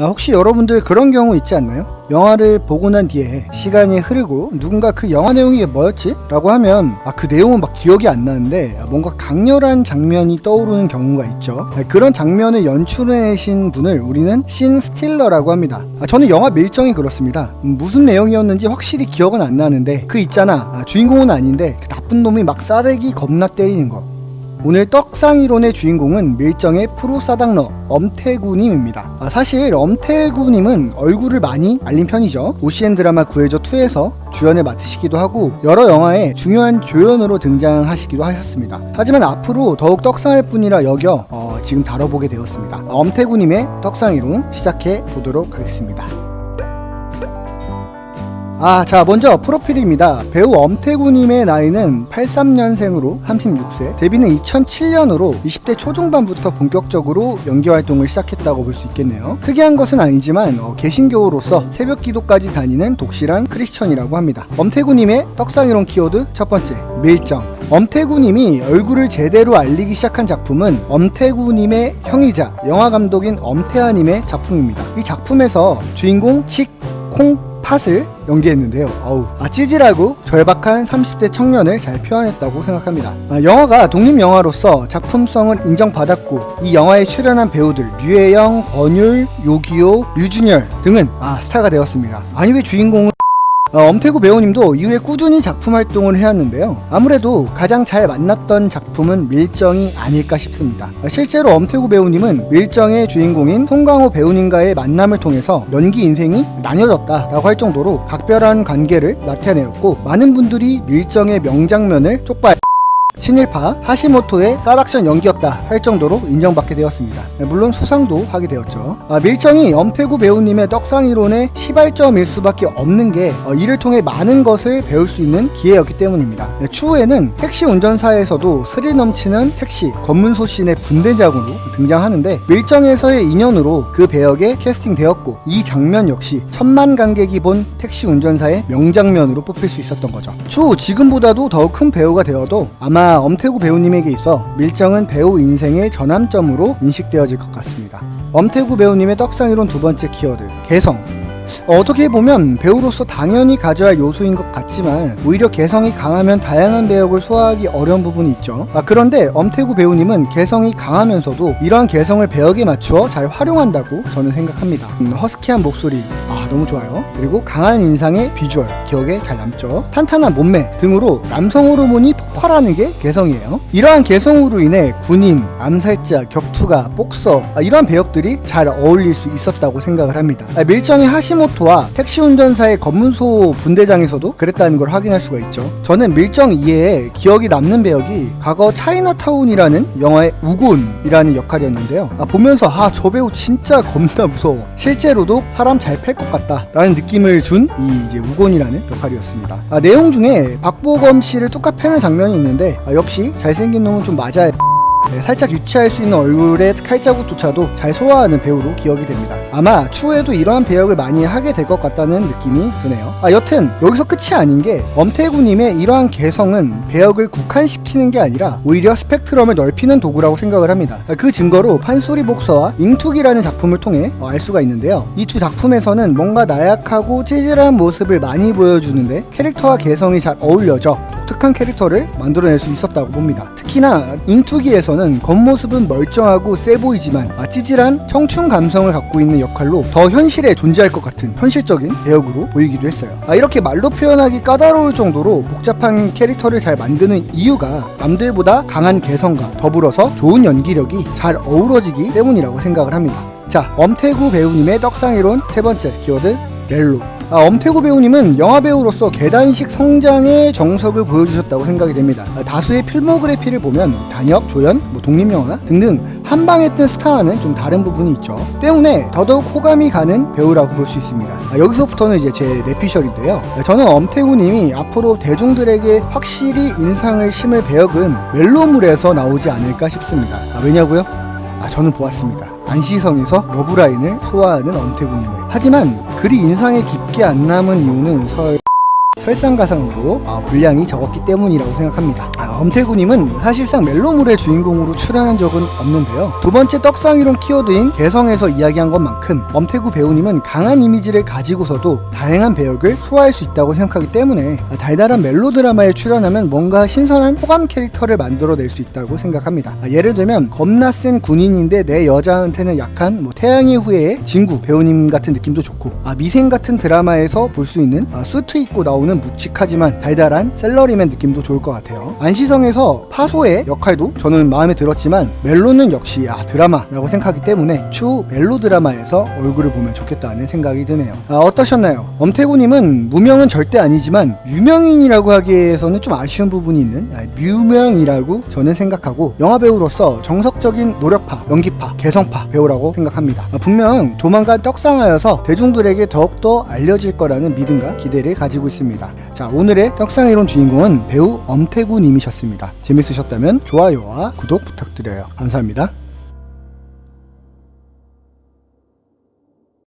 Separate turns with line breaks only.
아, 혹시 여러분들 그런 경우 있지 않나요? 영화를 보고 난 뒤에 시간이 흐르고 누군가 그 영화 내용이 뭐였지? 라고 하면 아, 그 내용은 막 기억이 안 나는데 아, 뭔가 강렬한 장면이 떠오르는 경우가 있죠. 아, 그런 장면을 연출해내신 분을 우리는 신 스틸러라고 합니다. 아, 저는 영화 밀정이 그렇습니다. 음, 무슨 내용이었는지 확실히 기억은 안 나는데 그 있잖아 아, 주인공은 아닌데 그 나쁜 놈이 막 싸대기 겁나 때리는 거. 오늘 떡상이론의 주인공은 밀정의 프로사당러 엄태구님입니다. 아, 사실 엄태구님은 얼굴을 많이 알린 편이죠. OCN 드라마 구해줘 2에서 주연을 맡으시기도 하고 여러 영화에 중요한 조연으로 등장하시기도 하셨습니다. 하지만 앞으로 더욱 떡상할 뿐이라 여겨 어, 지금 다뤄보게 되었습니다. 아, 엄태구님의 떡상이론 시작해 보도록 하겠습니다. 아, 자, 먼저 프로필입니다. 배우 엄태구님의 나이는 83년생으로 36세, 데뷔는 2007년으로 20대 초중반부터 본격적으로 연기 활동을 시작했다고 볼 수 있겠네요. 특이한 것은 아니지만 어, 개신교로서 새벽 기도까지 다니는 독실한 크리스천이라고 합니다. 엄태구님의 떡상이론 키워드 첫 번째, 밀정. 엄태구님이 얼굴을 제대로 알리기 시작한 작품은 엄태구님의 형이자 영화 감독인 엄태하님의 작품입니다. 이 작품에서 주인공 칙, 콩, 팥을 연기했는데요. 어우, 아, 찌질하고 절박한 30대 청년을 잘 표현했다고 생각합니다. 아, 영화가 독립영화로서 작품성을 인정받았고 이 영화에 출연한 배우들 류혜영, 권율, 요기요, 류준열 등은 아, 스타가 되었습니다. 아니 왜 주인공은 어, 엄태구 배우님도 이후에 꾸준히 작품 활동을 해왔는데요. 아무래도 가장 잘 만났던 작품은 밀정이 아닐까 싶습니다. 어, 실제로 엄태구 배우님은 밀정의 주인공인 송강호 배우님과의 만남을 통해서 연기 인생이 나뉘어졌다라고 할 정도로 각별한 관계를 나타내었고 많은 분들이 밀정의 명장면을 쪽발 친일파 하시모토의 싸닥션 연기였다 할 정도로 인정받게 되었습니다. 네, 물론 수상도 하게 되었죠. 아, 밀정이 엄태구 배우님의 떡상 이론의 시발점일 수밖에 없는 게 어, 이를 통해 많은 것을 배울 수 있는 기회였기 때문입니다. 네, 추후에는 택시 운전사에서도 스릴 넘치는 택시 검문소 씬의 분대장으로 등장하는데 밀정에서의 인연으로 그 배역에 캐스팅되었고 이 장면 역시 천만 관객이 본 택시 운전사의 명장면으로 뽑힐 수 있었던 거죠. 추후 지금보다도 더 큰 배우가 되어도 아마 엄태구 배우님에게 있어 밀정은 배우 인생의 전환점으로 인식되어질 것 같습니다. 엄태구 배우님의 떡상 이론 두 번째 키워드 개성 어, 어떻게 보면 배우로서 당연히 가져야 할 요소인 것 같지만 오히려 개성이 강하면 다양한 배역을 소화하기 어려운 부분이 있죠. 아, 그런데 엄태구 배우님은 개성이 강하면서도 이러한 개성을 배역에 맞추어 잘 활용한다고 저는 생각합니다. 음, 허스키한 목소리, 아 너무 좋아요. 그리고 강한 인상의 비주얼 기억에 잘 남죠. 탄탄한 몸매 등으로 남성 호르몬이 폭발하는 게 개성이에요. 이러한 개성으로 인해 군인, 암살자, 격투가, 복서 아, 이러한 배역들이 잘 어울릴 수 있었다고 생각을 합니다. 아, 밀정의 하시모토와 택시 운전사의 검문소 분대장에서도 그랬다는 걸 확인할 수가 있죠. 저는 밀정 이외에 기억이 남는 배역이 과거 차이나타운이라는 영화의 우곤이라는 역할이었는데요. 아, 보면서 아 저 배우 진짜 겁나 무서워. 실제로도 사람 잘 팰 것 같다라는 느낌을 준 이 이제 우곤이라는 역할이었습니다. 아, 내용 중에 박보검 씨를 뚝까 패는 장면이 있는데 아, 역시 잘생긴 놈은 좀 맞아야 네, 살짝 유치할 수 있는 얼굴의 칼자국조차도 잘 소화하는 배우로 기억이 됩니다. 아마 추후에도 이러한 배역을 많이 하게 될 것 같다는 느낌이 드네요. 아, 여튼 여기서 끝이 아닌 게 엄태구님의 이러한 개성은 배역을 국한시키는 게 아니라 오히려 스펙트럼을 넓히는 도구라고 생각을 합니다. 아, 그 증거로 판소리 복서와 잉투기라는 작품을 통해 어, 알 수가 있는데요. 이 두 작품에서는 뭔가 나약하고 찌질한 모습을 많이 보여주는데 캐릭터와 개성이 잘 어울려져 독특한 캐릭터를 만들어낼 수 있었다고 봅니다. 특히나 잉투기에서는 겉모습은 멀쩡하고 세 보이지만 아, 찌질한 청춘 감성을 갖고 있는 역할로 더 현실에 존재할 것 같은 현실적인 배역으로 보이기도 했어요. 아, 이렇게 말로 표현하기 까다로울 정도로 복잡한 캐릭터를 잘 만드는 이유가 남들보다 강한 개성과 더불어서 좋은 연기력이 잘 어우러지기 때문이라고 생각을 합니다. 자, 엄태구 배우님의 떡상이론 세 번째 키워드 렐로. 아, 엄태구 배우님은 영화 배우로서 계단식 성장의 정석을 보여주셨다고 생각이 됩니다. 아, 다수의 필모그래피를 보면 단역, 조연, 뭐 독립영화 등등 한방에 뜬 스타와는 좀 다른 부분이 있죠. 때문에 더더욱 호감이 가는 배우라고 볼 수 있습니다. 아, 여기서부터는 이제 제 내피셜인데요. 아, 저는 엄태구님이 앞으로 대중들에게 확실히 인상을 심을 배역은 멜로물에서 나오지 않을까 싶습니다. 아, 왜냐고요? 아, 저는 보았습니다. 안시성에서 러브라인을 소화하는 엄태구님을. 하지만 그리 인상에 깊게 안 남은 이유는 설 설상가상으로 아, 분량이 적었기 때문이라고 생각합니다. 아, 엄태구님은 사실상 멜로물의 주인공으로 출연한 적은 없는데요. 두 번째 떡상 이론 키워드인 개성에서 이야기한 것만큼 엄태구 배우님은 강한 이미지를 가지고서도 다양한 배역을 소화할 수 있다고 생각하기 때문에 달달한 멜로 드라마에 출연하면 뭔가 신선한 호감 캐릭터를 만들어낼 수 있다고 생각합니다. 아, 예를 들면 겁나 센 군인인데 내 여자한테는 약한 뭐 태양의 후예의 진구 배우님 같은 느낌도 좋고 아, 미생 같은 드라마에서 볼 수 있는 아, 수트 입고 나오는 묵직하지만 달달한 셀러리맨 느낌도 좋을 것 같아요. 안시 성에서 파소의 역할도 저는 마음에 들었지만 멜로는 역시 아 드라마라고 생각하기 때문에 추후 멜로 드라마에서 얼굴을 보면 좋겠다는 생각이 드네요. 아, 어떠셨나요? 엄태구님은 무명은 절대 아니지만 유명인이라고 하기에서는 좀 아쉬운 부분이 있는 아, 뮤명이라고 저는 생각하고 영화 배우로서 정석적인 노력파, 연기 파, 개성파 배우라고 생각합니다. 아, 분명 조만간 떡상하여서 대중들에게 더욱더 알려질 거라는 믿음과 기대를 가지고 있습니다. 자, 오늘의 떡상이론 주인공은 배우 엄태구 님이셨습니다. 재밌으셨다면 좋아요와 구독 부탁드려요. 감사합니다.